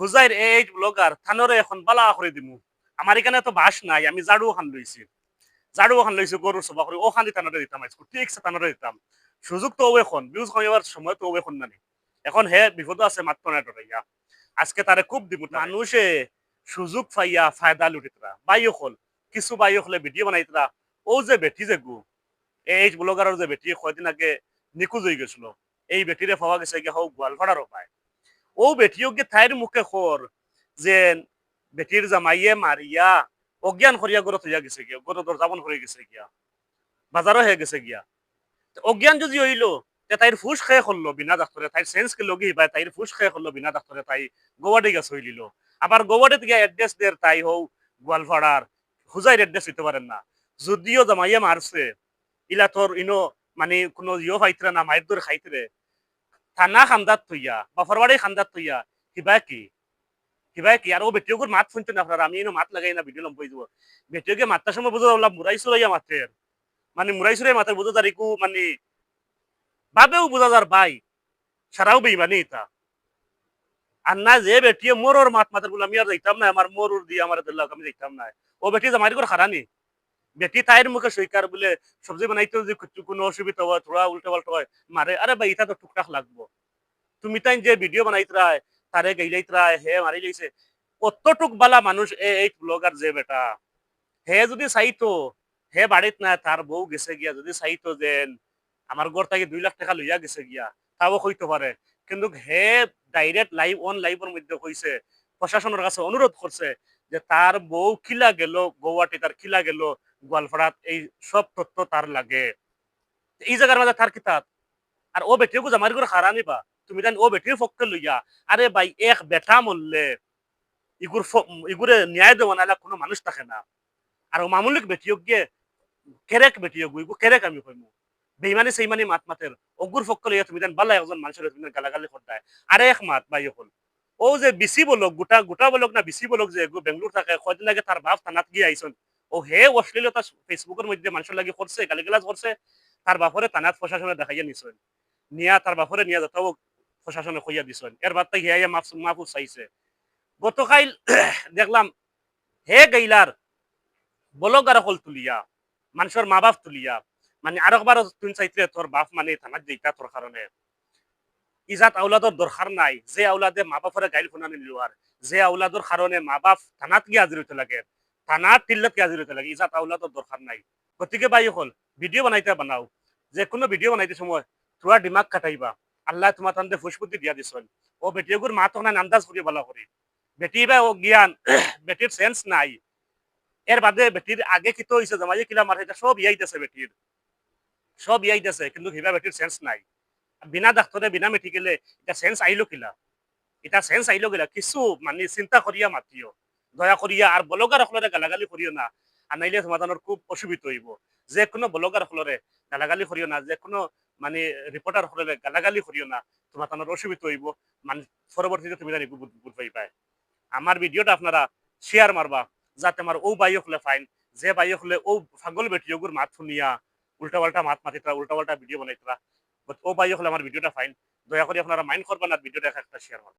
হুজাইর এই ব্লগার থানরে এখন বালা করে দিমু। আমার এখানে তো বাস নাই আমি জাড়ু খান লইছি জাড়ু খান লইছি গরুর সভা করে ও খানি থানরে দিতাম ঠিক আছে থানরে দিতাম। সুযোগ তো ও এখন ভিউজ কমিবার সময় তো ও এখন নানি। এখন হে বিপদ আছে মাত্র না ডরাইয়া আজকে তারে খুব দিব মানুষে সুযোগ পাইয়া ফায়দা লুটিতরা বাইও হল কিছু বাইও হলে ভিডিও বানাইতরা ও যে বেটি যে গু এই ব্লগারের যে বেটি কয়দিন আগে নিখোঁজ হয়ে গেছিল। এই বেটিরে পাওয়া গেছে গিয়ে হোক গোয়ালপাড়ারও পায় ও বেটিও গিয়ে থাইর মুখে খর যে বেটির জামাইয়ে মারিয়া অজ্ঞান করিয়া গরত হইয়া গেছে গিয়া গরত দরজাবন হয়ে গেছে গিয়া বাজারও হয়ে গেছে গিয়া অজ্ঞান যদি হইল তাইর ফুস খেয়ে করল বিনা ডাক্তরে তাইর সেন্স কে লগি পায় তাইর ফুস খেয়ে করল বিনা ডাক্তরে তাই গোয়াডে গেছে হইলিল আবার গোয়াডে গিয়া অ্যাড্রেস দের তাই হও গোয়ালপাড়ার হুজাইর অ্যাড্রেস হইতে পারেন না যদিও জামাইয়া মারছে ইলা তোর ইনো মানে কোনো ইয়ে ফাইতরা না মায়ের দরে খাইতরে থানা খান্দাত থইয়া বা ফরবাড়ি খান্দাত থইয়া কিবা কি কিবা কি আর ও বেটিওগুর মাত শুনতে না আপনারা আমি এনো মাত লাগাই না ভিডিও লম্বই দিব বেটিওকে মাত্রার সময় বুঝো ওলা মুরাই সুরাইয়া মাতের মানে মুরাই সুরাই মাতের বুঝো তারিকু মানে বাবেও বুঝা যার ভাই সারাও বেইমানি ইতা আর না যে বেটিয়ে মোর মাত মাতের বলে আমি আর যাইতাম না আমার মোর দিয়ে আমার আমি যাইতাম না ও বেটি জামাই করে খারানি বেটি তাইর মুখে সইকার বলে সবজি বানাইতে যদি কোনো অসুবিধা হয় থোড়া উল্টা পাল্টা হয় মারে আরে ভাই এটা তো টুকটাক লাগবো। তুমি তাই যে ভিডিও বানাইতরায় তারে গাইলাইতরায় হে মারি লাইছে কতটুক বালা মানুষ এই ব্লগার যে বেটা। হে যদি চাইতো, হে বাড়িত না তার বউ গেছে গিয়া। যদি চাইতো যে আমার ঘর থেকে দুই লাখ টাকা লইয়া গেছে গিয়া, তাও কইতে পারে কিন্তু হে ডাইরেক্ট লাইভ, অন লাইভের মধ্যে কইছে প্রশাসনের কাছে অনুরোধ করছে যে তার বউ খিলা গেল গৌহাটি তার খিলা গেল গোয়ালপাড়াত এই সব তথ্য তার লাগে। এই জায়গার মাঝে তার কিতাব আর ও বেটিও জামারি করে হারা নিবা। তুমি জানি ও বেটির পক্ষে লইয়া। আরে ভাই এক বেটা মরলে ইগুর ইগুরে ন্যায় দেওয়া নাহলে কোনো মানুষ থাকে না। আর ও মামুলিক বেটিও গিয়ে কেরেক বেটিও গু ইগু কেরেক আমি কইমু বেইমানি সেইমানি মাত মাতের অগুর পক্ষে লইয়া তুমি জান, বালা একজন মানুষের তুমি গালাগালি করতায় আরে এক মাত ভাই হল। ও যে বিসি বলক, গোটা গোটা বলক না বিসি বলক যে বেঙ্গলোর থাকে, কয়দিন আগে তার বাপ থানাত গিয়ে আইসন ও হে অশ্লীলতা ফেসবুকের মধ্যে মানুষের লাগে করছে গালিগালাজ করছে তার বাপরে থানাত প্রশাসনে দেখাইয়া নিছেন নিয়া তার বাপরে নিয়া যত প্রশাসনে কইয়া দিছেন এর বাদ হিয়া মাফ মাহফুজ চাইছে গতকাল দেখলাম, হে গেইলার বলগার হল তুলিয়া মানুষের মা বাপ তুলিয়া মানে আরেকবার তুই চাইতে তোর বাপ মানে থানাত যেটা তোর কারণে ইজাত আউলাদর দরকার নাই, যে আউলাদে মা বাপরে গাইল শুনানি নিলোয়ার যে আউলাদর কারণে মা বাপ থানাত গিয়ে হাজির হইতে লাগে। থানাত টিল্লত গিয়ে হাজির হইতে লাগে, ইজাত আউলাদর দরকার নাই। গতিকে বাই হল ভিডিও বানাইতে বানাও, যে কোনো ভিডিও বানাইতে সময় তোরা দিমাগ কাটাইবা। আল্লাহ তোমার তান্তে ফুসপুতি দিয়া দিছেন ও বেটিগুর মা তো আন্দাজ করি বলা করি বেটি বা ও জ্ঞান বেটির সেন্স নাই। এর বাদে বেটির আগে কিতো হইছে জামাই কিলা মারে সব ইয়াইতেছে বেটির সব ইয়াইতেছে কিন্তু হিবা বেটির সেন্স নাই। বিনা ডাক্তরে বিনা মেডিকেলে এটা সেন্স আইলো কিলা। এটা সেন্স আইলো কিলা, কিছু মানে চিন্তা করিয়া মাতিও। দয়া করিয়া আর বলগার সকলরে গালাগালি করিও না। আর নাইলে সমাধানের খুব অসুবিধা হইব। যে কোনো বলগার সকলরে গালাগালি করিও না, যে কোনো মানে রিপোর্টার সকলরে গালাগালি করিও না তোমার তানোর অসুবিধা হইব। মানে পরবর্তীতে তুমি জানি বুঝ পাই পায় আমার ভিডিওটা আপনারা শেয়ার মারবা যাতে আমার ও বাইও হলে ফাইন যে বাইও হলে ও ফাগল বেটিওগুর মাত শুনিয়া, উল্টা পাল্টা মাত মাতিতরা উল্টা পাল্টা ভিডিও বানাইতরা ও বাইও হলে আমার ভিডিওটা ফাইন দয়া করে আপনারা মাইন্ড করবেন আর ভিডিওটা একটা শেয়ার করবেন